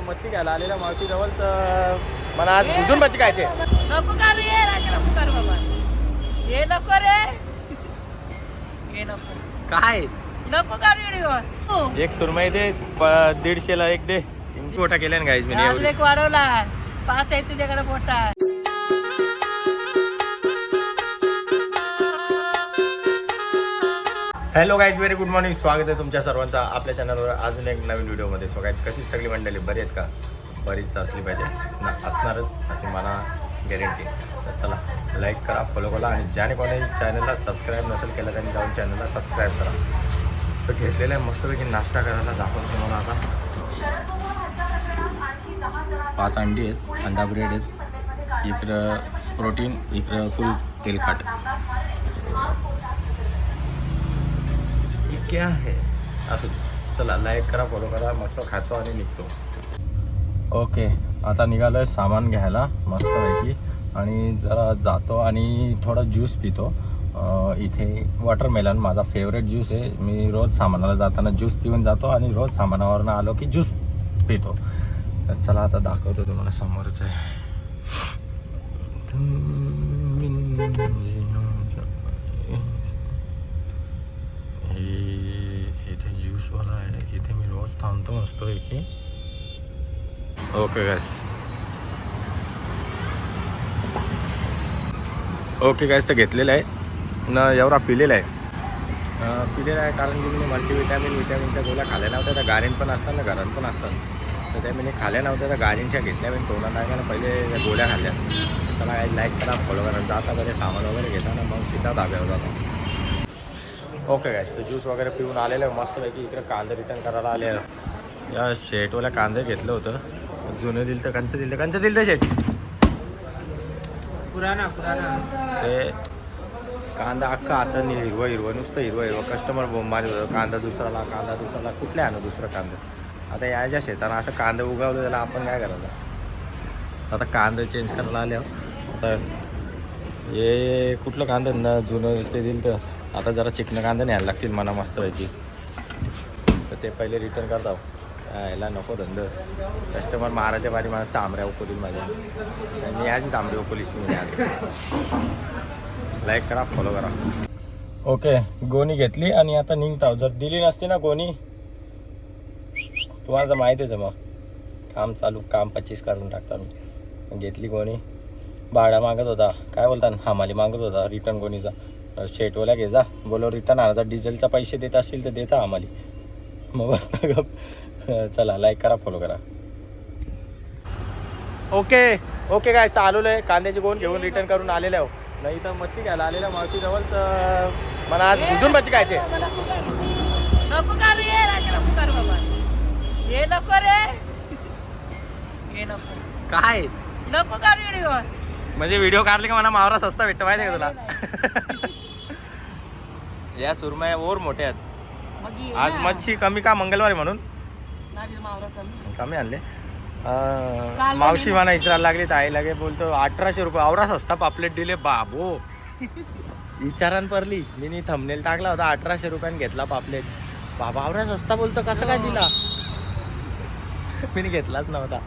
मच्छी घ्यायला आलेल्या मावशी जवळ तर मला आज भुजून मच्छी खायचे नको करू ये राजा नको करू बाबा. ये नको रे. ये नको. काय? नको करू व्हिडिओ एक सुरमई दे प- दीडशेला एक दे. तीनशे मोठा केल्या ना गाईज मी अजून एक वाढवला. पाच आहे तुझ्याकडे मोठा hello guys very good morning स्वागत आहे तुमच्या सर्वांचा आपल्या चॅनलवर अजून एक नवीन व्हिडिओमध्ये सो गाईज कशी सगळी मंडळी? बरी आहेत का? बरीच असली पाहिजे. ना असणारच अशी मला गॅरंटी तर चला लाईक करा फॉलो करा आणि ज्याने कोणी चॅनलला सबस्क्राईब नसेल केलं त्यांनी जाऊन चॅनलला सबस्क्राईब करा. तर घेतलेला आहे मस्तपैकी नाश्ता करायला दाखवतो तुम्हाला आता. पाच अंडी आहेत अंडा ब्रेड आहेत. इकडं प्रोटीन इकडं फुल तेलखाट क्या है असं चला लाईक करा फॉलो करा मस्त खातो आणि निघतो. ओके आता निघालो आहे सामान घ्यायला मस्तपैकी. आणि जरा जातो आणि थोडा ज्यूस पितो. इथे वॉटरमेलन माझा फेवरेट ज्यूस आहे. मी रोज सामानाला जाताना ज्यूस पिऊन जातो आणि रोज सामानावरनं आलो की ज्यूस पितो. तर चला आता दाखवतो तुम्हाला समोरच आहे हे इथे ज्यूसवाला आहे इथे मी रोज थांबतो मस्तो इथे ओके गॅस ओके गॅस तर घेतलेलं आहे. ना एवढा पिलेला आहे. पिलेला आहे कारण की मी मल्टीविटॅमिन विटॅमिनच्या गोळ्या खाल्या नव्हत्या. त्या गारीन पण असतात ना घरात पण असतात. तर त्या मी खाल्या नव्हत्या त्या गाडींच्या घेतल्या मी. तोंडा नाही ना पहिले त्या गोळ्या खाल्ल्या. चला काही लाईक करा फॉलो करा. जाता बरे सामान वगैरे घेताना मग सीधा धाब्यावर जातो. ओके गायस तर ज्यूस वगैरे पिऊन आलेलं आहे मस्तपैकी. इकडे कांदे रिटर्न करायला आले. या शेटवाल्या कांदे घेतलं होतं. जुनं दिलं तर कंचं दिलं कंचं दिलं तर शेट. पुराणा पुराणा ते कांदा अख्खा आता नि हिरवं हिरवं नुसतं हिरवं हिरवं. कस्टमर बोंब मारत होतं. कांदा दुसराला कांदा दुसराला. कुठले आणू दुसरं कांदा? आता याच्या शेतानं असं कांदा उगावलं त्याला आपण काय करायचं? आता कांदा चेंज करायला आले आता हे कुठलं कांदा? न जुनं ते दिलं तर. आता जरा चिकन कांदा न्यायला लागतील मला मस्तपैकी तर ते पहिले रिटर्न करतो हो. यायला नको धंद. कस्टमर मारायच्या बारी मला चांबऱ्या उकलील माझ्या. मी आज चांबरी उकलीस मी आज. लाईक करा फॉलो करा. ओके गोणी घेतली आणि आता निघताव हो. जर दिली नसती ना गोणी तुम्हाला तर माहितीच आहे मग काम चालू काम पच्चीस करून टाकता मी. घेतली गोणी. भाडा मागत होता. काय बोलता हमाली मागत होता. रिटर्न गोणीचा. शेटवाला घे जा. बोलो रिटर्न आणायचा डिझेलचा पैसे देत असतील तर देता आम्हाला. मग बस गप. चला लाईक करा फॉलो करा. ओके ओके काय तर आलेलो आहे. कांद्याची गोण घेऊन रिटर्न करून आलेलो आहे. नाही तर मच्छी घ्यायला आलेल्या मावशीजवळ तर मला आज भुजून मच्छी खायचे काय? नको करू व्हिडिओ म्हणजे व्हिडिओ काढले का मला? मावरा सस्ता भेटतो माहिती का तुला? या सुरमया ओर मोठ्या आहेत. मग ये आज ना. मच्छी कमी का मंगळवारी म्हणून? मावरा कमी. कमी आणले. अं, काल मावशी मला इचरायला लागली ताई लागे बोलतो अठराशे रुपये आवरा सस्ता पापलेट दिले बाबो. विचारान परली. मी थंबनेल टाकला होता अठराशे रुपयाने घेतला पापलेट. बाबा आवरा सस्ता बोलतो कसं काय दिला? मी घेतलाच नव्हता.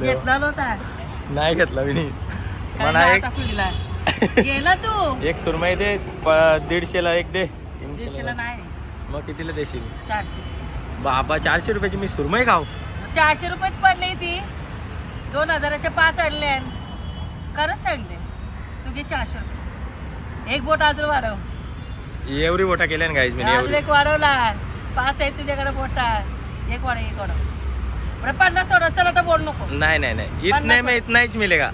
घेतला नव्हता. नाही घेतला मी मला नाव एक टाकून दिला गेला तू. एक सुरमई दे प- दीडशेला एक दे. दीडशेला तीनशेला नाही. मग कितीला देशील? चारशे. बाबा चारशे रुपयाची मी सुरमई खाऊ. चारशे रुपयात पडली ती. दोन हजाराच्या पाच आणले खरंच सांगते तू घे चारशे रुपये. एक बोट अजून वाढव. एवढी मोठा केल्या ना गाईज मी अजून एवढी. एक वाढवला. पाच आहे तुझ्याकडे बोटा. एक वाढव एक वाढव. बरं पन्नास सोडव चला तर बोल नको. नाही नाही नाही. इतने में इतना हीच मिलेगा.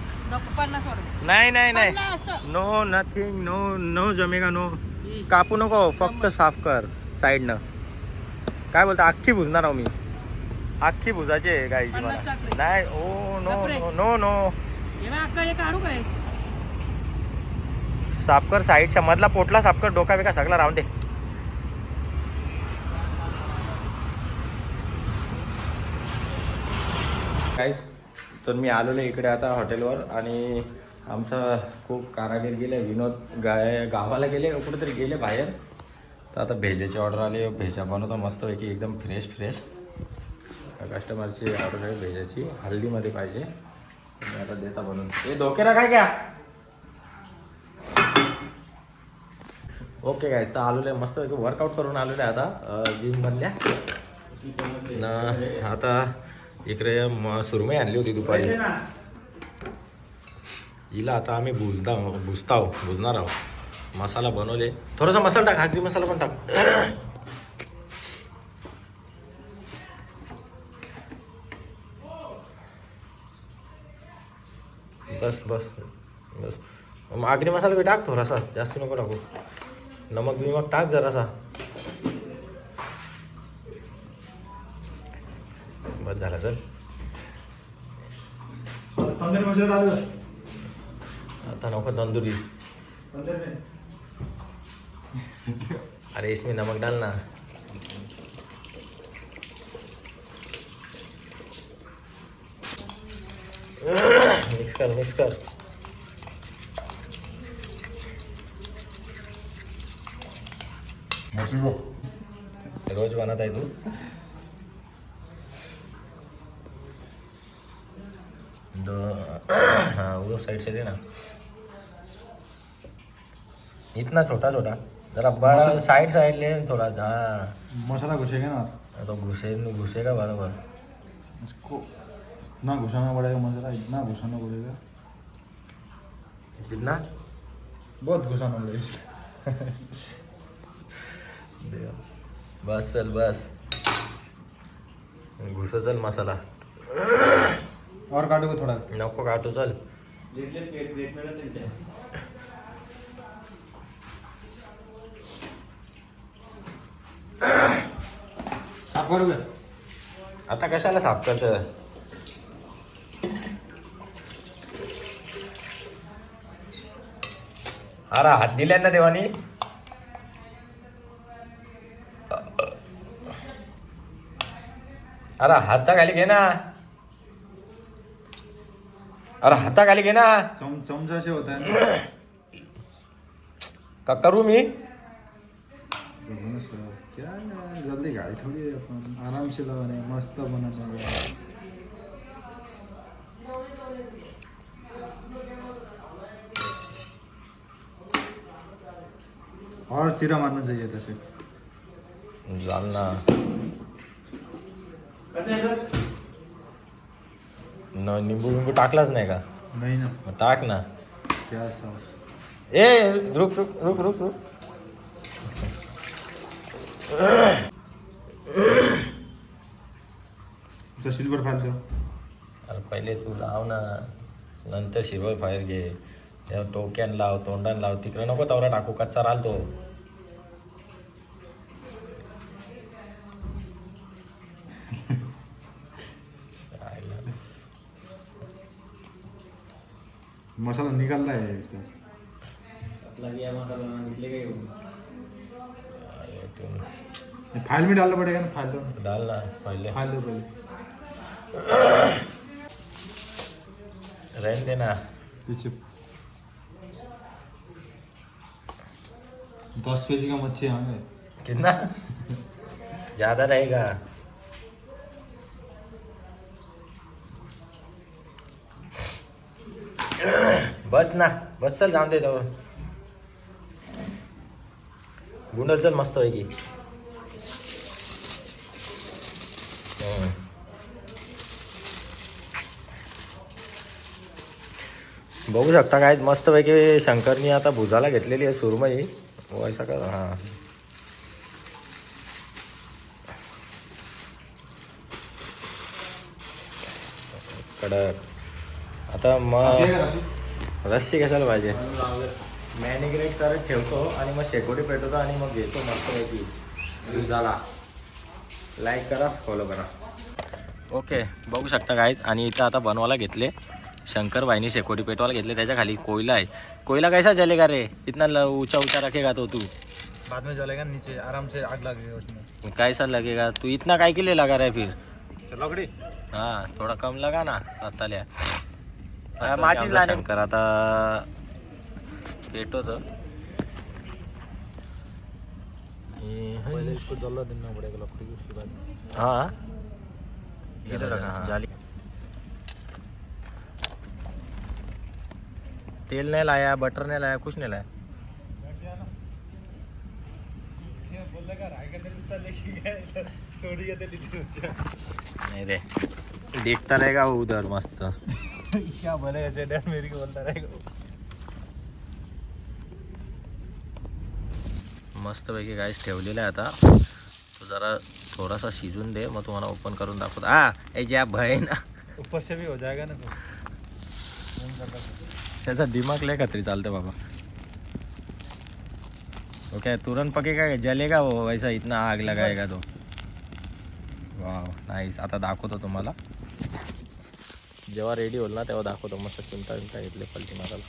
नाही नाही नाही. नो नथिंग नो नो जमेगा नो कापू नको फक्त साफ कर साईडनं. काय बोलता अख्खी भुजणार आहो मी. अख्खी भुजाची गाईची मला. नाही ओ नो. नो नो साफ कर साईडच्या मधला पोटला साफ कर डोका बिका सगळा राहून दे. तर मी आलेलो इकडे आता हॉटेलवर आणि आमचा खूप कारागीर गेले विनोद गाय गावाला गेले कुठेतरी गेले बाहेर. तर आता भेजाची ऑर्डर आली भेजा बनवतो मस्तपैकी एकदम फ्रेश फ्रेश कस्टमरची ऑर्डर आहे भेजाची हल्दीमध्ये पाहिजे. आता देता बनवून हे धोकेरा काय घ्या? ओके काय तर आलेलो आहे मस्त वर्कआउट करून आलेलो आहे आता जिम मधल्या. आता इकडे म- सुरमई आणली होती दुपारी. हिला आता आम्ही भुजदा भुजताव भुजणार आहोत. मसाला बनवले. थोडासा मसाला टाक हागरी मसाला पण टाक. बस बस बस. आगरी मसाला बी टाक थोडासा. जास्त नको टाकू. नमक बिमक टाक जरासा. झाला चल तंदूरी आहे आता नको तंदुरी. तंदूरी नाही. अरे इसमें नमक डालना मिक्स कर मिक्स कर. रोज बनत आहे तू. दो हाँ वो साइड से देना इतना छोटा छोटा। जरा बड़ा साइड साइड ले थोड़ा हाँ मसाला घुसेगा ना? तो घुसे घुसेगा बराबर। इसको इतना घुसाना पड़ेगा मसाला इतना घुसाना पड़ेगा। जितना बहुत घुसाना पड़ेगा बस चल बस। घुस चल मसाला। और काटोगे थोड़ा। नको काटू चल। साफ करोगे? आता कशाला साफ करत? अरे हात दिल्या ना देवानी? अरे हाताखाली घे ना. अरे हाताखाली घे ना. चम चमचा से होता है का करू मी। क्या यार जल्दी गाड़ी थोड़ी है अपन आराम से लगाने मस्त बनाने और चिरा मारना चाहिए था सिर्फ. जाल ना. न निंबू बिंबू टाकलाच नाही का? नहीं ना. मग टाक ना. ए रुक रुक रुक रुक रुक. तो सिल्वर अरे पहिले तू लाव ना. नंतर शिरवळ बाहेर घे. तेव्हा टोक्यान लाव तोंडान लाव. तिकडे नको तवरा टाकू. कच्चा राल तो मसाला है तू ये फाइल में डालना पड़ेगा ना फाइल दो डाल ना पहिले फाइल दो पहले. रहने दे ना. पीछे दस के जी का मच्छी हमें कितना? ज्यादा रहेगा. बस ना बस चल जाऊन दे गुंडल चल मस्त पैकी. बघू शकता काय मस्तपैकी शंकरनी आता भुजाला घेतलेली आहे सुरमई. वैसा का हां. कडक. आता मग रस्सी कशाला पाहिजे? मॅनिग्रेट करत ठेवतो आणि मग शेकोटी पेटवतो आणि मग घेतो मस्तपैकी झाला लाईक करा फॉलो करा. ओके बघू शकता गाईज आणि इथं आता बनवायला घेतले. शंकर भाईनी शेकोटी पेटवायला घेतले. त्याच्याखाली कोयला आहे. कोयला कैसा जलेगा रे? इतना ल- ऊंचा ऊंचा रखेगा तो तू. बाद में जलेगा नीचे. आराम से आग लगेगा उसमें. कैसा लगेगा? तू इतना काय के लिए लगा रहा है फिर? लकड़ी? हाँ थोड़ा कम लगा ना आत्ताल्या माचीस लाने- शंकर आता पेटवतो पड़ेगा लकड़ी को? हाँ हाँ। जाली. तेल नहीं लाया बटर नहीं लाया कुछ नहीं लाया. नहीं रे. देखता रहेगा वो उधर मस्त? क्या बोले ऐसे डर मेरी को बोलता रहेगा मस्तपैकी गाईस ठेवलेलं आहे आता. तो जरा थोडासा शिजून दे मग तुम्हाला ओपन करून दाखवतो. आ ए ज्या बहीण. ऊपर से भी हो जाएगा ना तो. त्याचा दिमाग लय खत्री चालतं बाबा. ओके तुरंत पकेगा क्या? जलेगा वो वैसा इतना आग लगाएगा तो. वाव नाईस आता दाखवतो तुम्हाला. जेव्हा रेडी होईल ना तेव्हा दाखवतो. मस्त चिंता चिंता घेतले पलटी मारायला.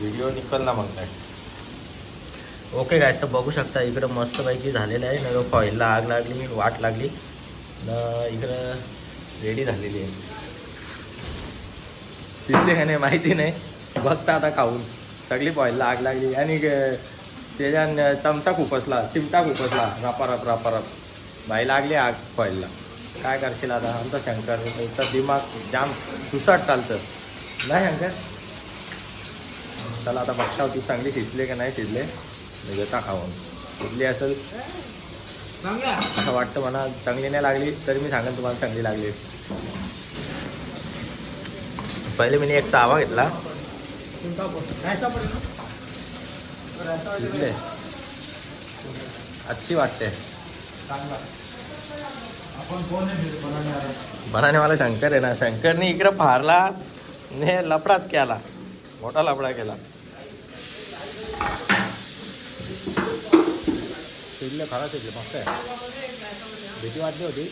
व्हिडिओ निकल ना मग काय. ओके काय तर बघू शकता इकडं मस्तपैकी झालेलं आहे. न फॉईलला आग लागली वाट लागली. न इकडं रेडी झालेली आहे. शिजले का नाही माहिती नाही. बघता आता खाऊन. सगळी फॉईलला आग लागली. आणि त्याच्यान चमचा खुपसला चिमटा खुपसला रपारप रपारप. बाई लागली आग फॉईलला काय करशील आता? आमचा शंकर तर दिमाग जाम सुसाट चालतं. नाही शंकर चला आता बघता ती चांगली शिजले का नाही शिजले. घेता खाऊन. शिजली असेल. असं वाटतं मला. चांगली नाही लागली तरी मी सांगेन तुम्हाला चांगली लागली. पहिले मी एक तावा घेतला. अच्छी वाटते. बनाने वाला? शंकर आहे ना शंकरने इकडं फारला ने लफडाच केला मोठा लफडा केला. शिजले खरा शिजले मस्त आहे. भीती वाटली होती.